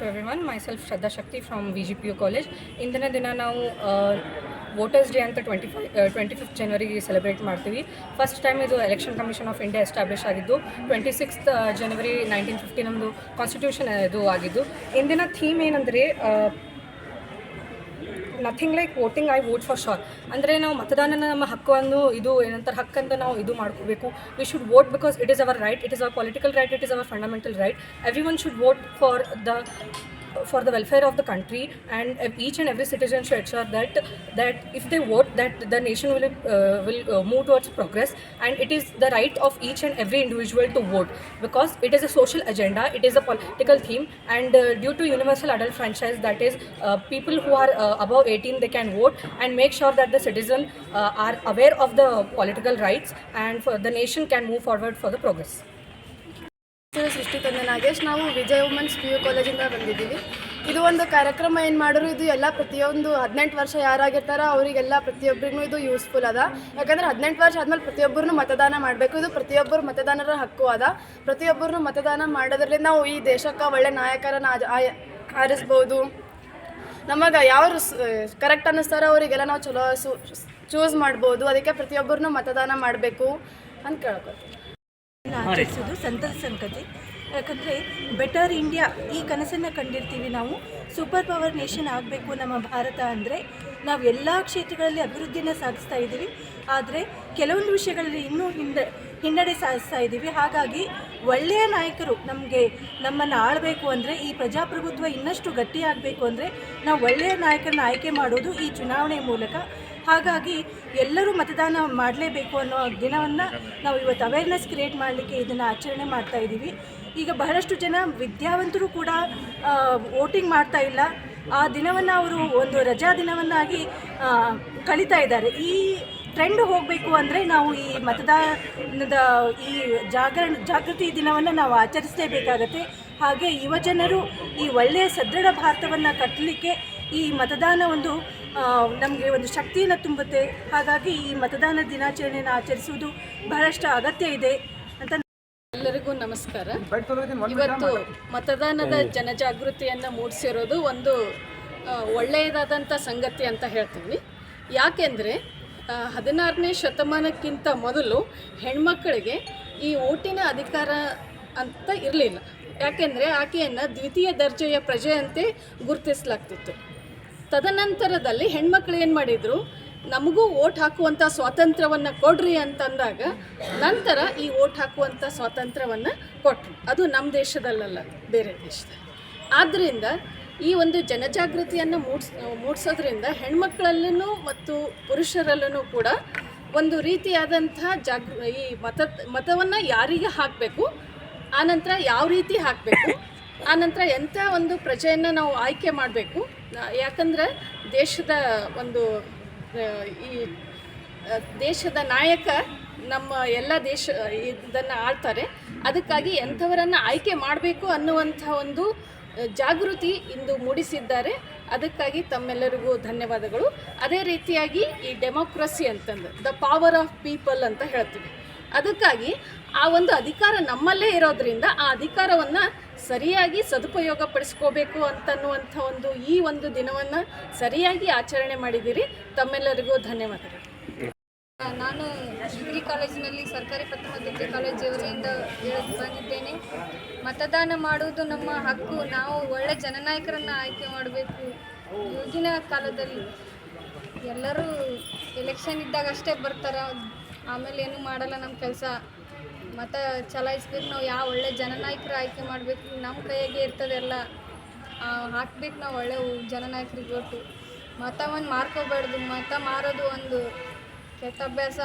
To everyone myself Shraddha Shakti from V G P U college ಇಂದಿನ ದಿನ ನಾವು voters day ಅಂತ twenty five twenty fifth January celebrate ಮಾಡ್ತೀವಿ. First time ಇದು election commission of India establish ಆಗಿದ್ದು twenty sixth January nineteen fifty ನಮ್ಮದು constitution ಇದು ಆಗಿದ್ದು. ಇಂದಿನ ಥೀಮ್ ಏನಂದರೆ nothing like voting I vote for sure ಅಂದರೆ ನಾವು ಮತದಾನನ ನಮ್ಮ ಹಕ್ಕನ್ನು ಇದು, ಏನಂತಾರೆ ಹಕ್ಕಂತ ನಾವು ಇದು ಮಾಡ್ಕೋಬೇಕು. We should vote because it is our right it is our political right it is our fundamental right everyone should vote for the for the welfare of the country and each and every citizen should ensure that that if they vote that the nation will uh, will uh, move towards progress and it is the right of each and every individual to vote because it is a social agenda it is a political theme and uh, due to universal adult franchise that is uh, people who are uh, above 18 they can vote and make sure that the citizen uh, are aware of the political rights and for the nation can move forward for the progress. ಸೃಷ್ಟಿ ತಂದೆ ನಾಗೇಶ್, ನಾವು ವಿಜಯ women's P U ಕಾಲೇಜಿಂದ ಬಂದಿದ್ದೀವಿ. ಇದು ಒಂದು ಕಾರ್ಯಕ್ರಮ ಏನು ಮಾಡೋರು ಇದು ಎಲ್ಲ ಪ್ರತಿಯೊಂದು ಹದಿನೆಂಟು ವರ್ಷ ಯಾರಾಗಿರ್ತಾರೋ ಅವರಿಗೆಲ್ಲ ಪ್ರತಿಯೊಬ್ಬರಿಗೂ ಇದು ಯೂಸ್ಫುಲ್ ಅದ. ಯಾಕಂದ್ರೆ ಹದಿನೆಂಟು ವರ್ಷ ಆದಮೇಲೆ ಪ್ರತಿಯೊಬ್ಬರೂ ಮತದಾನ ಮಾಡಬೇಕು. ಇದು ಪ್ರತಿಯೊಬ್ಬರು ಮತದಾನರ ಹಕ್ಕು ಅದ. ಪ್ರತಿಯೊಬ್ಬರೂ ಮತದಾನ ಮಾಡೋದ್ರಲ್ಲಿ ನಾವು ಈ ದೇಶಕ್ಕೆ ಒಳ್ಳೆ ನಾಯಕರನ್ನು ಆರಿಸ್ಬೋದು. ನಮಗೆ ಯಾರು ಕರೆಕ್ಟ್ ಅನ್ನಿಸ್ತಾರೋ ಅವರಿಗೆಲ್ಲ ನಾವು ಚಲೋ ಚೂಸ್ ಮಾಡ್ಬೋದು. ಅದಕ್ಕೆ ಪ್ರತಿಯೊಬ್ಬರನ್ನು ಮತದಾನ ಮಾಡಬೇಕು ಅಂತ ಕೇಳ್ಕೊತೀವಿ ಸಂತಸ ಸಂಗತಿ ಯಾಕಂದರೆ ಬೆಟರ್ ಇಂಡಿಯಾ ಈ ಕನಸನ್ನು ಕಂಡಿರ್ತೀವಿ ನಾವು. ಸೂಪರ್ ಪವರ್ ನೇಷನ್ ಆಗಬೇಕು ನಮ್ಮ ಭಾರತ ಅಂದರೆ ನಾವು ಎಲ್ಲ ಕ್ಷೇತ್ರಗಳಲ್ಲಿ ಅಭಿವೃದ್ಧಿನ ಸಾಧಿಸ್ತಾ ಇದ್ದೀವಿ. ಆದರೆ ಕೆಲವೊಂದು ವಿಷಯಗಳಲ್ಲಿ ಇನ್ನೂ ಹಿಂದೆ, ಹಿನ್ನಡೆ ಸಾಧಿಸ್ತಾ ಇದ್ದೀವಿ. ಹಾಗಾಗಿ ಒಳ್ಳೆಯ ನಾಯಕರು ನಮಗೆ ನಮ್ಮನ್ನು ಆಳಬೇಕು ಅಂದರೆ, ಈ ಪ್ರಜಾಪ್ರಭುತ್ವ ಇನ್ನಷ್ಟು ಗಟ್ಟಿಯಾಗಬೇಕು ಅಂದರೆ ನಾವು ಒಳ್ಳೆಯ ನಾಯಕರನ್ನ ಆಯ್ಕೆ ಮಾಡೋದು ಈ ಚುನಾವಣೆ ಮೂಲಕ. ಹಾಗಾಗಿ ಎಲ್ಲರೂ ಮತದಾನ ಮಾಡಲೇಬೇಕು ಅನ್ನೋ ದಿನವನ್ನು ನಾವು ಇವತ್ತು ಅವೇರ್ನೆಸ್ ಕ್ರಿಯೇಟ್ ಮಾಡಲಿಕ್ಕೆ ಇದನ್ನು ಆಚರಣೆ ಮಾಡ್ತಾ ಇದ್ದೀವಿ. ಈಗ ಬಹಳಷ್ಟು ಜನ ವಿದ್ಯಾವಂತರು ಕೂಡ ವೋಟಿಂಗ್ ಮಾಡ್ತಾ ಇಲ್ಲ. ಆ ದಿನವನ್ನು ಅವರು ಒಂದು ರಜಾ ದಿನವನ್ನಾಗಿ ಕಳೀತಾ ಇದ್ದಾರೆ. ಈ ಟ್ರೆಂಡ್ ಹೋಗಬೇಕು ಅಂದರೆ ನಾವು ಈ ಮತದಾನದ ಈ ಜಾಗರಣ, ಜಾಗೃತಿ ದಿನವನ್ನು ನಾವು ಆಚರಿಸಲೇಬೇಕಾಗತ್ತೆ. ಹಾಗೆ ಯುವಜನರು ಈ ಒಳ್ಳೆಯ ಸದೃಢ ಭಾರತವನ್ನು ಕಟ್ಟಲಿಕ್ಕೆ ಈ ಮತದಾನ ಒಂದು ನಮಗೆ ಒಂದು ಶಕ್ತಿಯನ್ನು ತುಂಬುತ್ತೆ. ಹಾಗಾಗಿ ಈ ಮತದಾನ ದಿನಾಚರಣೆಯನ್ನು ಆಚರಿಸುವುದು ಬಹಳಷ್ಟು ಅಗತ್ಯ ಇದೆ ಅಂತ ಎಲ್ಲರಿಗೂ ನಮಸ್ಕಾರ. ಇವತ್ತು ಮತದಾನದ ಜನಜಾಗೃತಿಯನ್ನು ಮೂಡಿಸಿರೋದು ಒಂದು ಒಳ್ಳೆಯದಾದಂಥ ಸಂಗತಿ ಅಂತ ಹೇಳ್ತೀವಿ ಯಾಕೆಂದರೆ ಹದಿನಾರನೇ ಶತಮಾನಕ್ಕಿಂತ ಮೊದಲು ಹೆಣ್ಮಕ್ಕಳಿಗೆ ಈ ಓಟಿನ ಅಧಿಕಾರ ಅಂತ ಇರಲಿಲ್ಲ. ಯಾಕೆಂದರೆ ಆಕೆಯನ್ನು ದ್ವಿತೀಯ ದರ್ಜೆಯ ಪ್ರಜೆಯಂತೆ ಗುರುತಿಸಲಾಗ್ತಿತ್ತು. ತದನಂತರದಲ್ಲಿ ಹೆಣ್ಮಕ್ಳು ಏನು ಮಾಡಿದರು, ನಮಗೂ ಓಟ್ ಹಾಕುವಂಥ ಸ್ವಾತಂತ್ರ್ಯವನ್ನು ಕೊಡ್ರಿ ಅಂತಂದಾಗ ನಂತರ ಈ ಓಟ್ ಹಾಕುವಂಥ ಸ್ವಾತಂತ್ರ್ಯವನ್ನು ಕೊಟ್ಟರು ಅದು ನಮ್ಮ ದೇಶದಲ್ಲಲ್ಲ, ಬೇರೆ ದೇಶದಲ್ಲಿ. ಆದ್ದರಿಂದ ಈ ಒಂದು ಜನಜಾಗೃತಿಯನ್ನು ಮೂಡ್ಸ್, ಮೂಡಿಸೋದ್ರಿಂದ ಹೆಣ್ಮಕ್ಳಲ್ಲೂ ಮತ್ತು ಪುರುಷರಲ್ಲೂ ಕೂಡ ಒಂದು ರೀತಿಯಾದಂಥ ಜಾಗ, ಈ ಮತ, ಮತವನ್ನು ಯಾರಿಗೆ ಹಾಕಬೇಕು ಆನಂತರ ಯಾವ ರೀತಿ ಹಾಕಬೇಕು ಆನಂತರ ಎಂಥ ಒಂದು ಪ್ರಜೆಯನ್ನು ನಾವು ಆಯ್ಕೆ ಮಾಡಬೇಕು? ಯಾಕಂದ್ರೆ ದೇಶದ ಒಂದು ಈ ದೇಶದ ನಾಯಕ ನಮ್ಮ ಎಲ್ಲ ದೇಶ, ಇದನ್ನು ಆಳ್ತಾರೆ. ಅದಕ್ಕಾಗಿ ಎಂಥವರನ್ನು ಆಯ್ಕೆ ಮಾಡಬೇಕು ಅನ್ನುವಂಥ ಒಂದು ಜಾಗೃತಿ ಇಂದು ಮೂಡಿಸಿದ್ದಾರೆ. ಅದಕ್ಕಾಗಿ ತಮ್ಮೆಲ್ಲರಿಗೂ ಧನ್ಯವಾದಗಳು. ಅದೇ ರೀತಿಯಾಗಿ ಈ ಡೆಮೋಕ್ರಸಿ ಅಂತಂದು, ದ ಪವರ್ ಆಫ್ ಪೀಪಲ್ ಅಂತ ಹೇಳ್ತೀವಿ. ಅದಕ್ಕಾಗಿ ಆ ಒಂದು ಅಧಿಕಾರ ನಮ್ಮಲ್ಲೇ ಇರೋದ್ರಿಂದ ಆ ಅಧಿಕಾರವನ್ನು ಸರಿಯಾಗಿ ಸದುಪಯೋಗ ಪಡಿಸ್ಕೋಬೇಕು ಅಂತನ್ನುವಂಥ ಒಂದು ಈ ಒಂದು ದಿನವನ್ನು ಸರಿಯಾಗಿ ಆಚರಣೆ ಮಾಡಿದ್ದೀರಿ. ತಮ್ಮೆಲ್ಲರಿಗೂ ಧನ್ಯವಾದಗಳು. ನಾನು ಡಿಗ್ರಿ ಕಾಲೇಜಿನಲ್ಲಿ ಸರ್ಕಾರಿ ಪ್ರಥಮ ದರ್ಜೆ ಕಾಲೇಜಿನಿಂದ ಹೇಳಕ್ ಬಂದಿದ್ದೇನೆ. ಮತದಾನ ಮಾಡುವುದು ನಮ್ಮ ಹಕ್ಕು. ನಾವು ಒಳ್ಳೆ ಜನನಾಯಕರನ್ನು ಆಯ್ಕೆ ಮಾಡಬೇಕು. ಈಗಿನ ಕಾಲದಲ್ಲಿ ಎಲ್ಲರೂ ಎಲೆಕ್ಷನ್ ಇದ್ದಾಗ ಅಷ್ಟೇ ಬರ್ತಾರೆ. ಆಮೇಲೆ ಏನೂ ಮಾಡಲ್ಲ ನಮ್ಮ ಕೆಲಸ. ಮತ ಚಲಾಯಿಸ್ಬೇಕು ನಾವು ಯಾವ ಒಳ್ಳೆ ಜನನಾಯಕರ ಆಯ್ಕೆ ಮಾಡಬೇಕು, ನಮ್ಮ ಕೈಯಾಗೆ ಇರ್ತದೆ ಎಲ್ಲ. ಹಾಕ್ಬೇಕು ನಾವು ಒಳ್ಳೆ ಜನನಾಯಕರಿಗೆ ಒಟ್ಟು ಒಂದು ಮಾರ್ಕೋಬಾರ್ದು ಮತ ಮಾರೋದು ಒಂದು ಕೆಟ್ಟ ಅಭ್ಯಾಸ.